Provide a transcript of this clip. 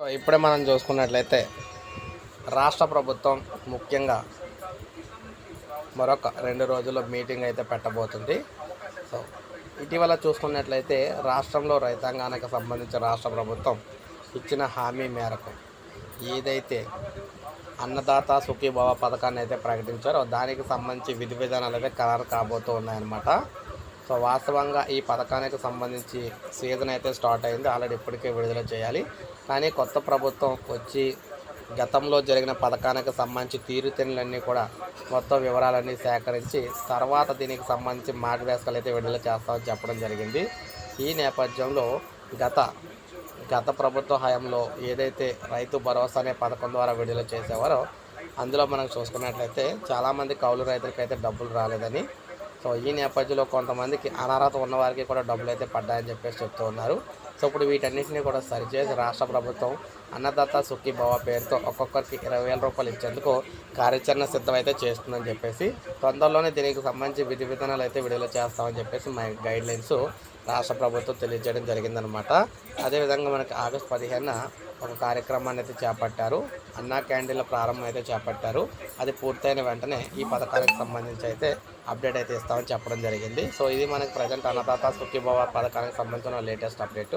ఇప్పుడే మనం చూసుకున్నట్లయితే రాష్ట్ర ప్రభుత్వం ముఖ్యంగా మరొక రెండు రోజుల్లో మీటింగ్ అయితే పెట్టబోతుంది. సో ఇటీవల చూసుకున్నట్లయితే రాష్ట్రంలో రైతాంగానికి సంబంధించి రాష్ట్ర ప్రభుత్వం ఇచ్చిన హామీ మేరకు ఏదైతే అన్నదాత సుఖీభవ పథకాన్ని అయితే ప్రకటించారో దానికి సంబంధించి విధి విధానాలు అయితే ఖరారు కాబోతూ ఉన్నాయన్నమాట సో వాస్తవంగా ఈ పథకానికి సంబంధించి సీజన్ అయితే స్టార్ట్ అయింది. ఆల్రెడీ ఇప్పటికే విడుదల చేయాలి. కానీ కొత్త ప్రభుత్వం వచ్చి గతంలో జరిగిన పథకానికి సంబంధించి తీరుతెన్నులన్నీ కూడా మొత్తం వివరాలన్నీ సేకరించి తర్వాత దీనికి సంబంధించి మార్గదర్శకాలు అయితే విడుదల చేస్తామని చెప్పడం జరిగింది. ఈ నేపథ్యంలో గత గత ప్రభుత్వ హయాంలో ఏదైతే రైతు భరోసా అనే పథకం ద్వారా విడుదల చేసేవారో అందులో మనం చూసుకున్నట్లయితే చాలామంది కౌలు రైతులకైతే డబ్బులు రాలేదని సో ఈ నేపథ్యంలో కొంతమందికి అనర్హత ఉన్న వారికి కూడా డబ్బులు అయితే పడ్డాయని చెప్పేసి చెప్తూ ఉన్నారు. సో ఇప్పుడు వీటన్నిటిని కూడా సరిచేసి రాష్ట్ర ప్రభుత్వం అన్నదాత సుఖీ భవ పేరుతో ఒక్కొక్కరికి ఇరవై వేల రూపాయలు ఇచ్చేందుకు కార్యాచరణ సిద్ధమైతే చేస్తుందని చెప్పేసి తొందరలోనే దీనికి సంబంధించి విధి విధానాలు అయితే విడుదల చేస్తామని చెప్పేసి మా గైడ్ లైన్స్ రాష్ట్ర ప్రభుత్వం తెలియజేయడం జరిగిందనమాట అదేవిధంగా మనకి ఆగస్టు పదిహేనున ఒక కార్యక్రమాన్ని అయితే చేపట్టారు. అన్నా క్యాండిల్ ప్రారంభం అయితే చేపట్టారు. అది పూర్తయిన వెంటనే ఈ పథకానికి సంబంధించి అయితే అప్డేట్ అయితే ఇస్తామని చెప్పడం జరిగింది. సో ఇది మనకి ప్రజెంట్ అన్నదాత సుఖీభవ పథకానికి సంబంధించిన లేటెస్ట్ అప్డేట్.